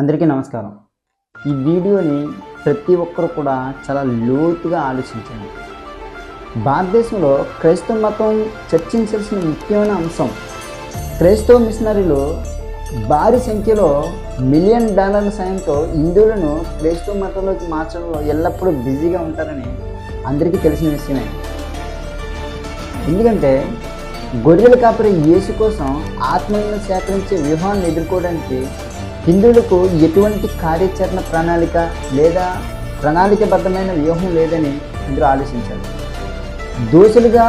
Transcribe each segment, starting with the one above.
అందరికీ నమస్కారం. ఈ వీడియోని ప్రతి ఒక్కరు కూడా చాలా లోతుగా ఆలోచించండి. భారతదేశంలో క్రైస్తవ మతం చర్చించాల్సిన ముఖ్యమైన అంశం క్రైస్తవ మిషనరీలు భారీ సంఖ్యలో మిలియన్ డాలర్ల సాయంతో హిందువులను క్రైస్తవ మతంలోకి మార్చడంలో ఎల్లప్పుడూ బిజీగా ఉంటారని అందరికీ తెలిసిన విషయమే. ఎందుకంటే గొర్రెల కాపరి యేసు కోసం ఆత్మలను సేకరించే వ్యూహాన్ని ఎదుర్కోవడానికి హిందువులకు ఎటువంటి కార్యాచరణ ప్రణాళిక లేదా ప్రణాళికబద్ధమైన వ్యూహం లేదని ఇందులో ఆలోచించారు దోషులుగా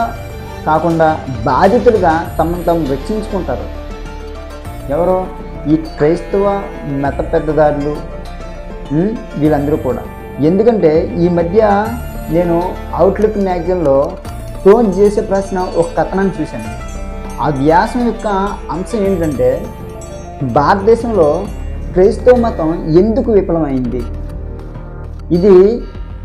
కాకుండా బాధితులుగా తమను తాము రక్షించుకుంటారు. ఎవరో ఈ క్రైస్తవ మత పెద్దదారులు వీళ్ళందరూ కూడా. ఎందుకంటే ఈ మధ్య నేను అవుట్లుక్ మ్యాగజైన్లో టోన్ చేసే ప్రశ్న ఒక కథనాన్ని చూశాను. ఆ వ్యాసం యొక్క అంశం ఏంటంటే భారతదేశంలో క్రైస్తవ మతం ఎందుకు విఫలమైంది? ఇది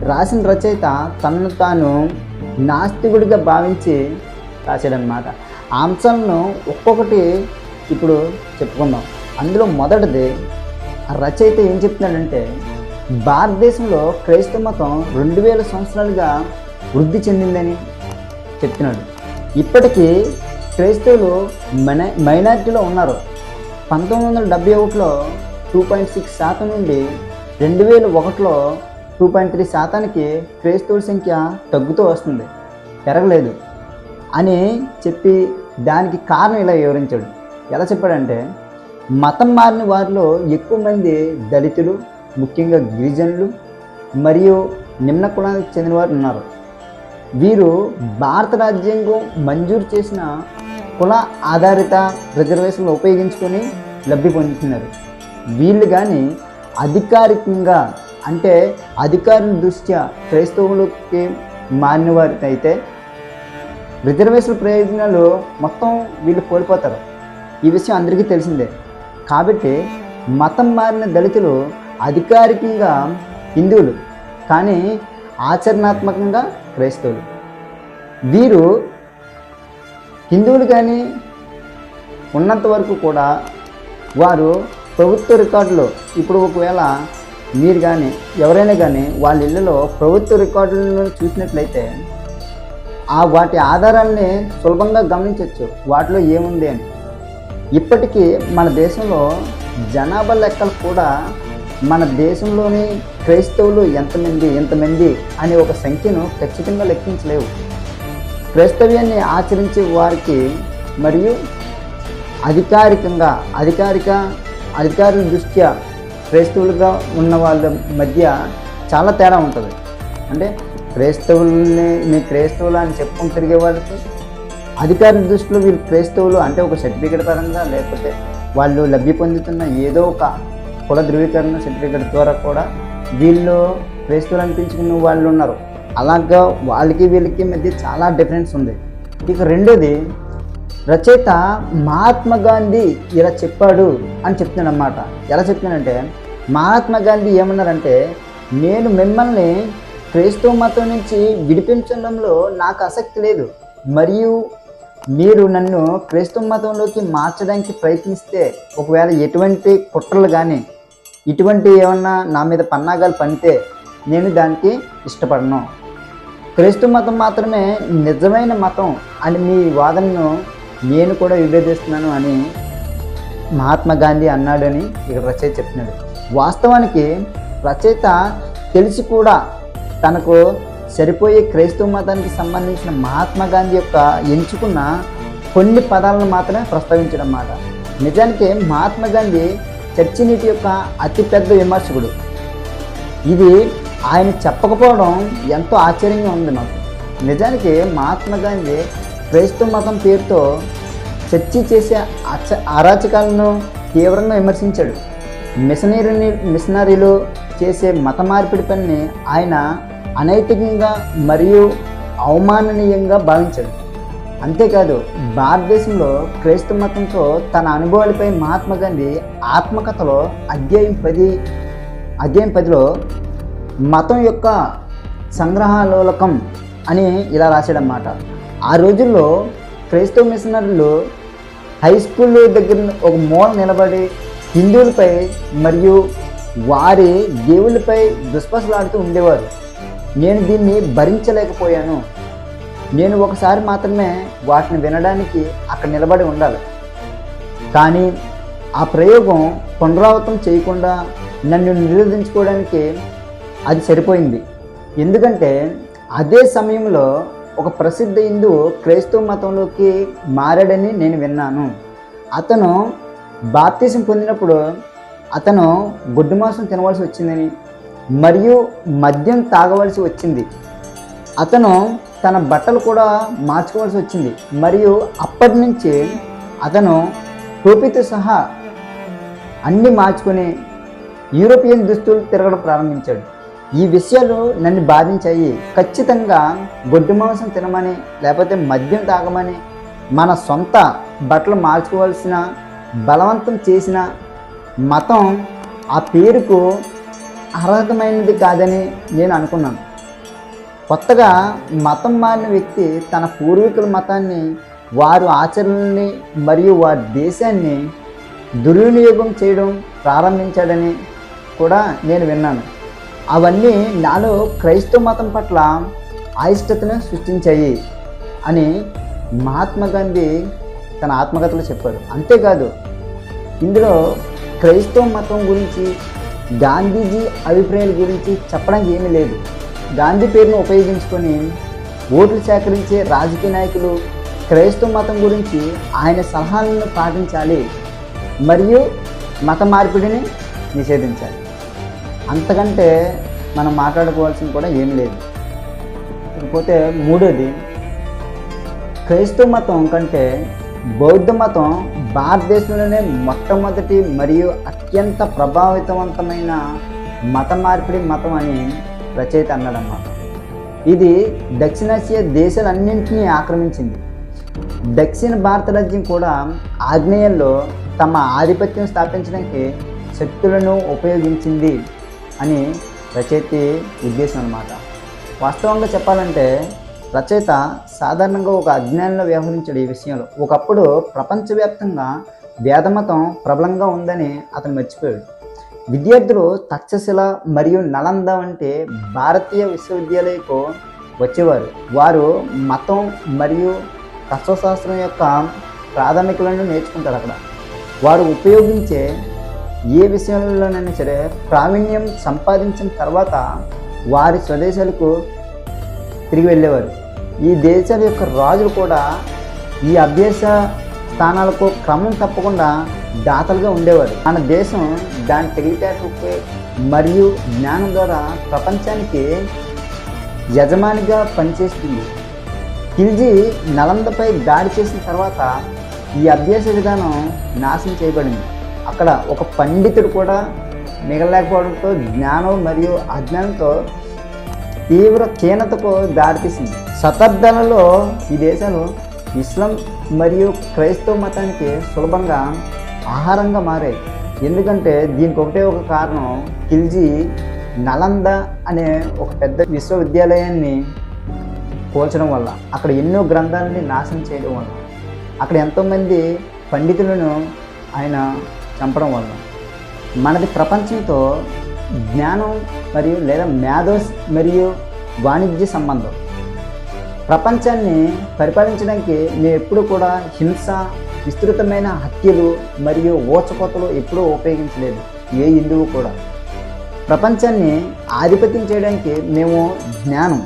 రాసిన రచయిత తనను తాను నాస్తికుడిగా భావించి రాశాడనమాట ఆ అంశాలను ఒక్కొక్కటి ఇప్పుడు చెప్పుకుందాం. అందులో మొదటిది ఆ రచయిత ఏం చెప్తున్నాడంటే భారతదేశంలో క్రైస్తవ మతం రెండు వేల సంవత్సరాలుగా వృద్ధి చెందిందని చెప్తున్నాడు. ఇప్పటికీ క్రైస్తవులు మన మైనారిటీలో ఉన్నారు. పంతొమ్మిది వందల డెబ్బై ఒకటిలో టూ పాయింట్ సిక్స్ శాతం నుండి రెండు వేల ఒకటిలో టూ పాయింట్ త్రీ శాతానికి క్రైస్తవుల సంఖ్య తగ్గుతూ వస్తుంది. పెరగలేదు అని చెప్పి దానికి కారణం ఇలా వివరించాడు. ఎలా చెప్పాడంటే మతం మారిన వారిలో ఎక్కువ మంది దళితులు ముఖ్యంగా గిరిజనులు మరియు నిమ్న కులానికి చెందిన వారు ఉన్నారు. వీరు భారత రాజ్యాంగం మంజూరు చేసిన కుల ఆధారిత రిజర్వేషన్లు ఉపయోగించుకొని లబ్ధి పొందుతున్నారు. వీళ్ళు కానీ అధికారికంగా అంటే అధికారుల దృష్ట్యా క్రైస్తవులకి మారిన వారికి అయితే రిజర్వేషన్ ప్రయోజనాలు మొత్తం వీళ్ళు కోల్పోతారు. ఈ విషయం అందరికీ తెలిసిందే. కాబట్టి మతం మారిన దళితులు అధికారికంగా హిందువులు కానీ ఆచరణాత్మకంగా క్రైస్తవులు. వీరు హిందువులు కానీ ఉన్నంత వరకు కూడా వారు ప్రభుత్వ రికార్డులు ఇప్పుడు ఒకవేళ మీరు కానీ ఎవరైనా కానీ వాళ్ళ ఇళ్ళలో ప్రభుత్వ రికార్డులను చూసినట్లయితే ఆ వాటి ఆధారాన్ని సులభంగా గమనించవచ్చు వాటిలో ఏముంది అని. ఇప్పటికీ మన దేశంలో జనాభా లెక్కలు కూడా మన దేశంలోని క్రైస్తవులు ఎంతమంది ఎంతమంది అనే ఒక సంఖ్యను ఖచ్చితంగా లెక్కించలేవు. క్రైస్తవ్యాన్ని ఆచరించే వారికి మరియు అధికారికంగా అధికారిక అధికారుల దృష్ట్యా క్రైస్తవులుగా ఉన్న వాళ్ళ మధ్య చాలా తేడా ఉంటుంది. అంటే క్రైస్తవుల్ని మీ క్రైస్తవులు అని చెప్పుకొని తిరిగే వాళ్ళకి అధికారుల దృష్టిలో మీరు క్రైస్తవులు అంటే ఒక సర్టిఫికేట్ పరంగా లేకపోతే వాళ్ళు లబ్ధి పొందుతున్న ఏదో ఒక కుల ధృవీకరణ సర్టిఫికేట్ ద్వారా కూడా వీళ్ళు క్రైస్తవులు అనిపించుకున్న వాళ్ళు ఉన్నారు. అలాగా వాళ్ళకి వీళ్ళకి మధ్య చాలా డిఫరెన్స్ ఉంది. ఇక రెండోది రచయిత మహాత్మా గాంధీ ఇలా చెప్పాడు అని చెప్తున్నాడనమాట ఎలా చెప్తున్నాడంటే మహాత్మా గాంధీ ఏమన్నారంటే నేను మిమ్మల్ని క్రైస్తవ మతం నుంచి విడిపించడంలో నాకు ఆసక్తి లేదు. మరియు మీరు నన్ను క్రైస్తవ మతంలోకి మార్చడానికి ప్రయత్నిస్తే ఒకవేళ ఎటువంటి కుట్రలు కానీ ఇటువంటి ఏమన్నా నా మీద పన్నాగాలు పనితే నేను దానికి ఇష్టపడను. క్రైస్తవ మతం మాత్రమే నిజమైన మతం అని మీ వాదనను నేను కూడా విభేదిస్తున్నాను అని మహాత్మా గాంధీ అన్నాడని ఇక్కడ రచయిత చెప్తున్నాడు. వాస్తవానికి రచయిత తెలిసి కూడా తనకు సరిపోయే క్రైస్తవ మతానికి సంబంధించిన మహాత్మా గాంధీ యొక్క ఎంచుకున్న కొన్ని పదాలను మాత్రమే ప్రస్తావించడం మాట. నిజానికి మహాత్మా గాంధీ చర్చినీటి యొక్క అతిపెద్ద విమర్శకుడు. ఇది ఆయన చెప్పకపోవడం ఎంతో ఆశ్చర్యంగా ఉంది నాకు నిజానికి మహాత్మా గాంధీ క్రైస్తవ మతం పేరుతో చర్చి చేసే అచ అరాచకాలను తీవ్రంగా విమర్శించాడు. మిషనరీని మిషనరీలు చేసే మత మార్పిడి పనిని ఆయన అనైతికంగా మరియు అవమాననీయంగా భావించాడు. అంతేకాదు భారతదేశంలో క్రైస్తవ మతంతో తన అనుభవాలపై మహాత్మా గాంధీ ఆత్మకథలో అధ్యాయం పది అధ్యాయం పదిలో మతం యొక్క సంగ్రహాలోలకం అని ఇలా రాశాడనమాట ఆ రోజుల్లో క్రైస్తవ మిషనరీలు హై స్కూల్ దగ్గర ఒక మూల నిలబడి హిందువులపై మరియు వారి దేవుళ్ళపై దుష్పసలాడుతూ ఉండేవారు. నేను దీన్ని భరించలేకపోయాను. నేను ఒకసారి మాత్రమే వాటిని వినడానికి అక్కడ నిలబడి ఉండాలి. కానీ ఆ ప్రయోగం పునరావృతం చేయకుండా నన్ను నిరోధించుకోవడానికి అది సరిపోయింది. ఎందుకంటే అదే సమయంలో ఒక ప్రసిద్ధ హిందువు క్రైస్తవ మతంలోకి మారాడని నేను విన్నాను. అతను బాప్తీసం పొందినప్పుడు అతను గుడ్డు మాంసం తినవలసి వచ్చిందని మరియు మద్యం తాగవలసి వచ్చింది. అతను తన బట్టలు కూడా మార్చుకోవాల్సి వచ్చింది మరియు అప్పటి నుంచి అతను టోపీతో సహా అన్నీ మార్చుకొని యూరోపియన్ దుస్తులు తిరగడం ప్రారంభించాడు. ఈ విషయాలు నన్ను బాధించాయి. ఖచ్చితంగా గొడ్డు మాంసం తినమని లేకపోతే మద్యం తాగమని మన సొంత బట్టలు మార్చుకోవాల్సిన బలవంతం చేసిన మతం ఆ పేరుకు అర్హతమైనది కాదని నేను అనుకున్నాను. కొత్తగా మతం మారిన వ్యక్తి తన పూర్వీకుల మతాన్ని వారు ఆచరణని మరియు వారి దేశాన్ని దుర్వినియోగం చేయడం ప్రారంభించాడని కూడా నేను విన్నాను. అవన్నీ నాలో క్రైస్తవ మతం పట్ల అయిష్టతను సృష్టించాయి అని మహాత్మా గాంధీ తన ఆత్మకథలో చెప్పారు. అంతేకాదు ఇందులో క్రైస్తవ మతం గురించి గాంధీజీ అభిప్రాయాల గురించి చెప్పడానికి ఏమీ లేదు. గాంధీ పేరును ఉపయోగించుకొని ఓట్లు సేకరించే రాజకీయ నాయకులు క్రైస్తవ మతం గురించి ఆయన సలహాలను పాటించాలి మరియు మత మార్పిడిని నిషేధించాలి. అంతకంటే మనం మాట్లాడుకోవాల్సింది కూడా ఏమీ లేదు. ఇకపోతే మూడోది క్రైస్తవ మతం కంటే బౌద్ధ మతం భారతదేశంలోనే మొట్టమొదటి మరియు అత్యంత ప్రభావితవంతమైన మత మార్పిడి మతం అని రచయిత అన్నాడన్నమాట. ఇది దక్షిణాసియా దేశాలన్నింటినీ ఆక్రమించింది. దక్షిణ భారత రాజ్యం కూడా ఆగ్నేయంలో తమ ఆధిపత్యం స్థాపించడానికి శక్తులను ఉపయోగించింది. అని రచయిత ఉద్దేశం అన్నమాట వాస్తవంగా చెప్పాలంటే రచయిత సాధారణంగా ఒక అజ్ఞానంలో వ్యవహరించాడు ఈ విషయంలో. ఒకప్పుడు ప్రపంచవ్యాప్తంగా వేదమతం ప్రబలంగా ఉందని అతను మర్చిపోయాడు. విద్యార్థులు తక్షశిల మరియు నలంద వంటి భారతీయ విశ్వవిద్యాలయకు వచ్చేవారు. వారు మతం మరియు తత్వశాస్త్రం యొక్క ప్రాథమికలను నేర్చుకుంటారు అక్కడ. వారు ఉపయోగించే ఏ విషయంలోనైనా సరే ప్రావీణ్యం సంపాదించిన తర్వాత వారి స్వదేశాలకు తిరిగి వెళ్ళేవారు. ఈ దేశాల యొక్క రాజులు కూడా ఈ అభ్యాస స్థానాలకు క్రమం తప్పకుండా దాతలుగా ఉండేవారు. మన దేశం దాని తెలివితేటలకి మరియు జ్ఞానం ద్వారా ప్రపంచానికి యజమానిగా పనిచేస్తుంది. ఖిల్జీ నలందపై దాడి చేసిన తర్వాత ఈ అభ్యాస విధానం నాశనం చేయబడింది. అక్కడ ఒక పండితుడు కూడా మిగలలేకపోవడంతో జ్ఞానం మరియు అజ్ఞానంతో తీవ్ర క్షీణతకు దారితీసింది. శతాబ్దాలలో ఈ దేశాలు ఇస్లాం మరియు క్రైస్తవ మతానికి సులభంగా ఆహారంగా మారాయి. ఎందుకంటే దీనికి ఒకటే ఒక కారణం ఖిల్జీ నలంద అనే ఒక పెద్ద విశ్వవిద్యాలయాన్ని పోల్చడం వల్ల అక్కడ ఎన్నో గ్రంథాలని నాశనం చేయడం వల్ల. అక్కడ ఎంతోమంది పండితులను ఆయన చంపడం వల్ల. మనది ప్రపంచంతో జ్ఞానం మరియు లేదా మేధోస్ మరియు వాణిజ్య సంబంధం. ప్రపంచాన్ని పరిపాలించడానికి మేము ఎప్పుడు కూడా హింస విస్తృతమైన హత్యలు మరియు ఓచకోతలు ఎప్పుడూ ఉపయోగించలేదు. ఏ హిందువు కూడా. ప్రపంచాన్ని ఆధిపత్యం చేయడానికి మేము జ్ఞానం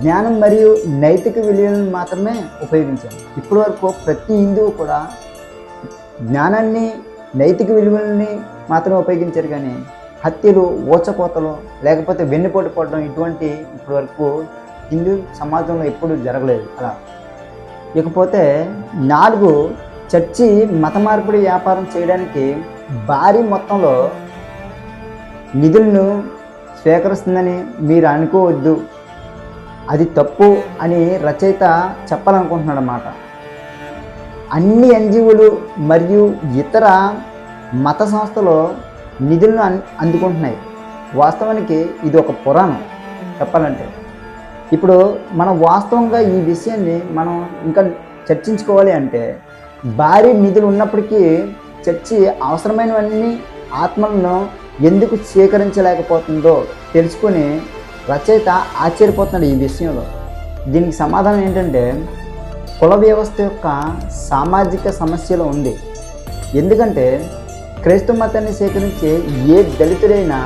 జ్ఞానం మరియు నైతిక విలువలను మాత్రమే ఉపయోగించాము ఇప్పటి వరకు ప్రతి హిందువు కూడా జ్ఞానాన్ని నైతిక విలువల్ని మాత్రమే ఉపయోగించారు కానీ హత్యలు ఊచకోతలు లేకపోతే వెన్నుపోటు పడడం ఇటువంటి ఇప్పటివరకు హిందూ సమాజంలో ఎప్పుడు జరగలేదు. అలా. ఇకపోతే నాలుగు చర్చి మత మార్పిడి వ్యాపారం చేయడానికి భారీ మొత్తంలో నిధులను స్వీకరిస్తుందని మీరు అనుకోవద్దు. అది తప్పు అని రచయిత చెప్పాలనుకుంటున్నాడు అన్నమాట అన్ని ఎన్జిఓలు మరియు ఇతర మత సంస్థలు నిధులను అన్ అందుకుంటున్నాయి. వాస్తవానికి ఇది ఒక పురాణం చెప్పాలంటే. ఇప్పుడు మనం వాస్తవంగా ఈ విషయాన్ని మనం ఇంకా చర్చించుకోవాలి అంటే భారీ నిధులు ఉన్నప్పటికీ చర్చి అవసరమైనవన్నీ ఆత్మలను ఎందుకు స్వీకరించలేకపోతుందో తెలుసుకొని రచయిత ఆశ్చర్యపోతున్నాడు ఈ విషయంలో. దీనికి సమాధానం ఏంటంటే కుల వ్యవస్థ యొక్క సామాజిక సమస్యలో ఉంది. ఎందుకంటే క్రైస్తవ మతాన్ని సేకరించే ఏ దళితుడైనా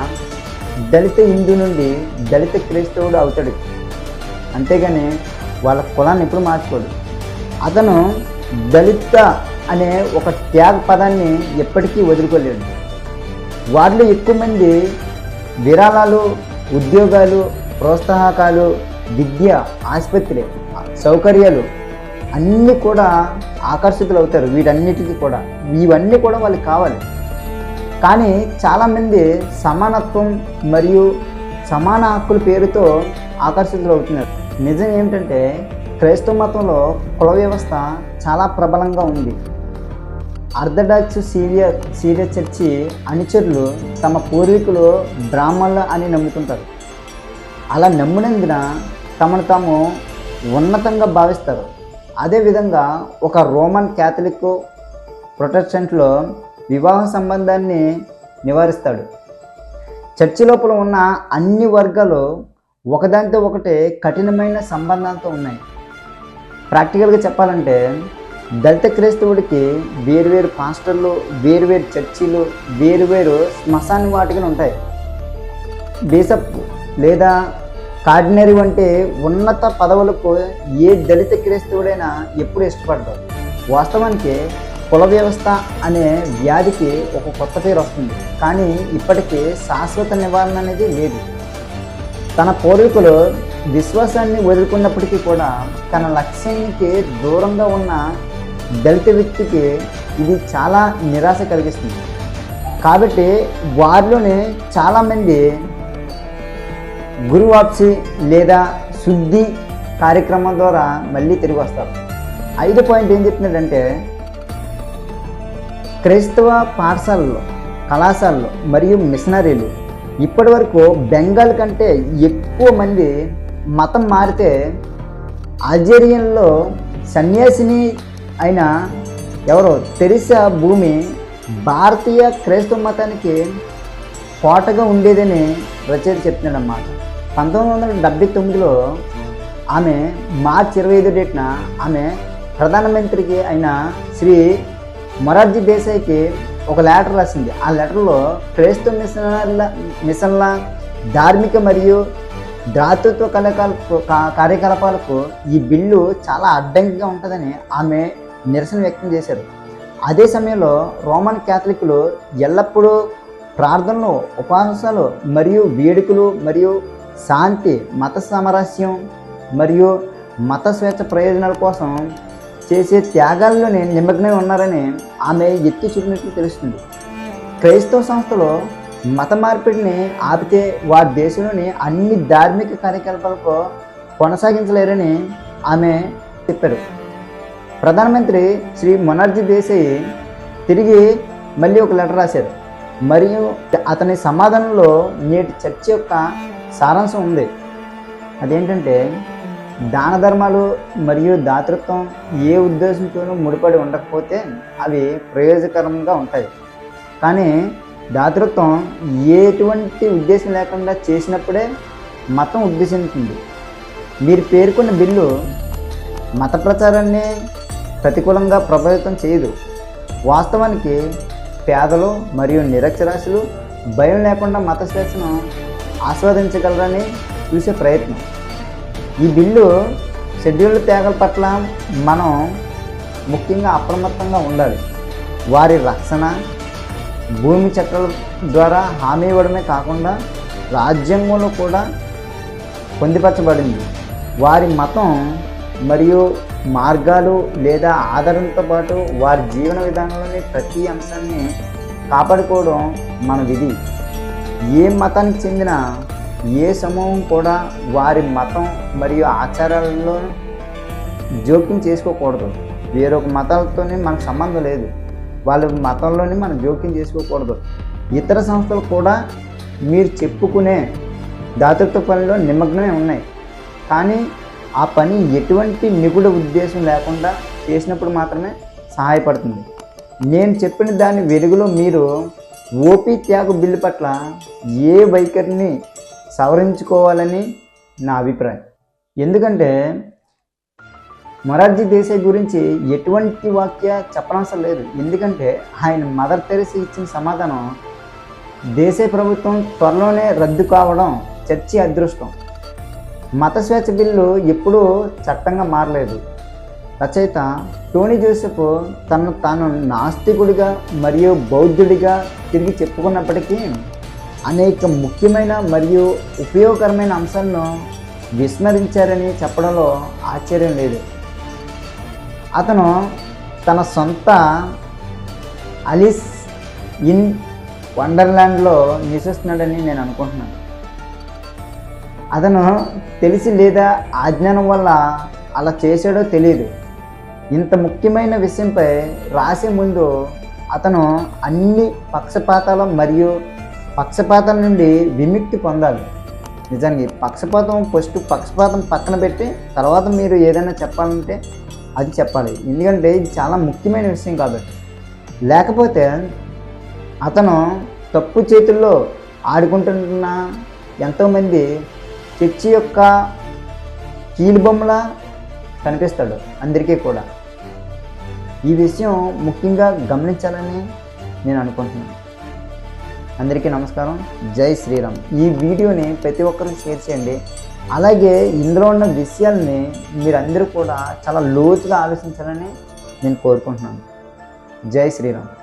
దళిత హిందూ నుండి దళిత క్రైస్తవుడు అవుతాడు. అంతేగాని వాళ్ళ కులాన్ని ఎప్పుడు మార్చుకోడు. అతను దళిత అనే ఒక ట్యాగ్ పదాన్ని ఎప్పటికీ వదులుకోలేడు. వారిలో ఎక్కువ మంది విరాళాలు ఉద్యోగాలు ప్రోత్సాహకాలు విద్య ఆసుపత్రి సౌకర్యాలు అన్నీ కూడా ఆకర్షితులు అవుతారు వీటన్నిటికీ కూడా. ఇవన్నీ కూడా వాళ్ళకి కావాలి. కానీ చాలామంది సమానత్వం మరియు సమాన హక్కుల పేరుతో ఆకర్షితులు అవుతున్నారు. నిజం ఏమిటంటే క్రైస్తవ మతంలో కుల వ్యవస్థ చాలా ప్రబలంగా ఉంది. ఆర్థడాక్స్ సీరియర్ సీరియస్ చర్చి అనుచరులు తమ పూర్వీకులు బ్రాహ్మణులు అని నమ్ముతుంటారు. అలా నమ్మినందున తమను తాము ఉన్నతంగా భావిస్తారు. అదేవిధంగా ఒక రోమన్ క్యాథలిక్ ప్రొటెస్టెంట్లో వివాహ సంబంధాన్ని నివారిస్తాడు. చర్చి లోపల ఉన్న అన్ని వర్గాలు ఒకదానితో ఒకటి కఠినమైన సంబంధాలతో ఉన్నాయి. ప్రాక్టికల్గా చెప్పాలంటే దళిత క్రైస్తవుడికి వేరువేరు పాస్టర్లు వేరువేరు చర్చిలు వేరువేరు శ్మశాన వాటికలు ఉంటాయి. బీసప్ లేదా కార్డినరీ వంటి ఉన్నత పదవులకు ఏ దళిత క్రైస్తవుడైనా ఎప్పుడు ఇష్టపడతారు వాస్తవానికి కుల వ్యవస్థ అనే వ్యాధికి ఒక కొత్త పేరు వస్తుంది. కానీ ఇప్పటికీ శాశ్వత నివారణ అనేది లేదు. తన పూర్వీకులు విశ్వాసాన్ని వదులుకున్నప్పటికీ కూడా తన లక్ష్యానికి దూరంగా ఉన్న దళిత వ్యక్తికి ఇది చాలా నిరాశ కలిగిస్తుంది. కాబట్టి వారిలోనే చాలామంది గురువాప్సి లేదా శుద్ధి కార్యక్రమం ద్వారా మళ్ళీ తిరిగి వస్తారు. ఐదు పాయింట్ ఏం చెప్తున్నాడంటే క్రైస్తవ పాఠశాలలు కళాశాలలు మరియు మిషనరీలు ఇప్పటి వరకు బెంగాల్ కంటే ఎక్కువ మంది మతం మారితే అల్జేరియన్లో సన్యాసిని అయిన ఎవరో తెరిసా భూమి భారతీయ క్రైస్తవ మతానికి కోటగా ఉండేదని రచయిత చెప్తున్నాడు అన్నమాట పంతొమ్మిది వందల డెబ్బై తొమ్మిదిలో ఆమె మార్చి ఇరవై ఐదు డేట్న ఆమె ప్రధానమంత్రికి అయిన శ్రీ మొరార్జీ దేశాయ్కి ఒక లెటర్ రాసింది. ఆ లెటర్లో క్రైస్తవ మిషనర్ల మిషన్ల ధార్మిక మరియు దాతృత్వ కలకాలకు కార్యకలాపాలకు ఈ బిల్లు చాలా అడ్డంకిగా ఉంటుందని ఆమె నిరసన వ్యక్తం చేశారు. అదే సమయంలో రోమన్ క్యాథలిక్లు ఎల్లప్పుడూ ప్రార్థనలు ఉపవాసాలు మరియు వేడుకలు మరియు శాంతి మత సామరస్యం మరియు మత స్వేచ్ఛ ప్రయోజనాల కోసం చేసే త్యాగాల్లోనే నిమగ్నమై ఉన్నారని ఆమె ఎత్తి చూపినట్లు తెలుస్తుంది. క్రైస్తవ సంస్థలో మత మార్పిడిని ఆపితే వారి దేశంలోని అన్ని ధార్మిక కార్యకలాపాలకు కొనసాగించలేరని ఆమె చెప్పారు. ప్రధానమంత్రి శ్రీ మొనార్జీ దేశాయి తిరిగి మళ్ళీ ఒక లెటర్ రాశారు. మరియు అతని సమాధానంలో నేటి చర్చ యొక్క సారాంశం ఉంది. అదేంటంటే దాన ధర్మాలు మరియు దాతృత్వం ఏ ఉద్దేశంతోనూ ముడిపడి ఉండకపోతే అవి ప్రయోజకరంగా ఉంటాయి. కానీ దాతృత్వం ఎటువంటి ఉద్దేశం లేకుండా చేసినప్పుడే మతం ఉద్దేశించింది. మీరు పేర్కొన్న బిల్లు మత ప్రచారాన్ని ప్రతికూలంగా ప్రభావితం చేయదు. వాస్తవానికి పేదలు మరియు నిరక్షరాస్యులు భయం లేకుండా మత స్వేచ్ఛను ఆస్వాదించగలరని చూసే ప్రయత్నం. ఈ బిల్లు షెడ్యూల్డ్ త్యాగల పట్ల మనం ముఖ్యంగా అప్రమత్తంగా ఉండాలి. వారి రక్షణ భూమి చట్టాల ద్వారా హామీ ఇవ్వడమే కాకుండా రాజ్యాంగంలో కూడా పొందుపరచబడింది. వారి మతం మరియు మార్గాలు లేదా ఆదరణతో పాటు వారి జీవన విధానంలోని ప్రతి అంశాన్ని కాపాడుకోవడం మన విధి. ఏ మతానికి చెందిన ఏ సమూహం కూడా వారి మతం మరియు ఆచారాలలో జోక్యం చేసుకోకూడదు. వేరొక మతాలతోనే మనకు సంబంధం లేదు. వాళ్ళ మతంలోనే మనం జోక్యం చేసుకోకూడదు. ఇతర సంస్థలు కూడా మీరు చెప్పుకునే దాతృత్వ పనిలో నిమగ్నమే ఉన్నాయి. కానీ ఆ పని ఎటువంటి నిగుడ ఉద్దేశం లేకుండా చేసినప్పుడు మాత్రమే సహాయపడుతుంది. నేను చెప్పిన దాని వెలుగులో మీరు ఓపీ త్యాగ బిల్లు పట్ల ఏ వైఖరిని సవరించుకోవాలని నా అభిప్రాయం. ఎందుకంటే మొరార్జీ దేశాయ్ గురించి ఎటువంటి వాక్య చెప్పనవసరం లేదు. ఎందుకంటే ఆయన మదర్ తెరిసి ఇచ్చిన సమాధానం దేశ ప్రభుత్వం త్వరలోనే రద్దు కావడం చర్చి అదృష్టం. మత స్వేచ్ఛ బిల్లు ఎప్పుడూ చట్టంగా మారలేదు. రచయిత టోనీ జోసెఫ్ తను తాను నాస్తికుడిగా మరియు బౌద్ధుడిగా తిరిగి చెప్పుకున్నప్పటికీ అనేక ముఖ్యమైన మరియు ఉపయోగకరమైన అంశాలను విస్మరించారని చెప్పడంలో ఆశ్చర్యం లేదు. అతను తన సొంత అలిస్ ఇన్ వండర్లాండ్లో నివసిస్తున్నాడని నేను అనుకుంటున్నాను. అతను తెలిసి లేదా అజ్ఞానం వల్ల అలా చేశాడో తెలియదు. ఇంత ముఖ్యమైన విషయంపై రాసే ముందు అతను అన్ని పక్షపాతాల మరియు పక్షపాతం నుండి విముక్తి పొందాలి. నిజానికి పక్షపాతం ఫస్ట్ పక్షపాతం పక్కన పెట్టి తర్వాత మీరు ఏదైనా చెప్పాలంటే అది చెప్పాలి. ఎందుకంటే ఇది చాలా ముఖ్యమైన విషయం కాబట్టి. లేకపోతే అతను తప్పు చేతుల్లో ఆడుకుంటున్న ఎంతోమంది చర్చి యొక్క కీలుబొమ్మలా కనిపిస్తాడు అందరికీ కూడా. ఈ విషయం ముఖ్యంగా గమనించాలని నేను అనుకుంటున్నాను. అందరికీ నమస్కారం. జై శ్రీరామ్. ఈ వీడియోని ప్రతి ఒక్కరూ షేర్ చేయండి. అలాగే ఇందులో ఉన్న విషయాల్ని మీరందరూ కూడా చాలా లోతుగా ఆలోచించాలని నేను కోరుకుంటున్నాను. జై శ్రీరామ్.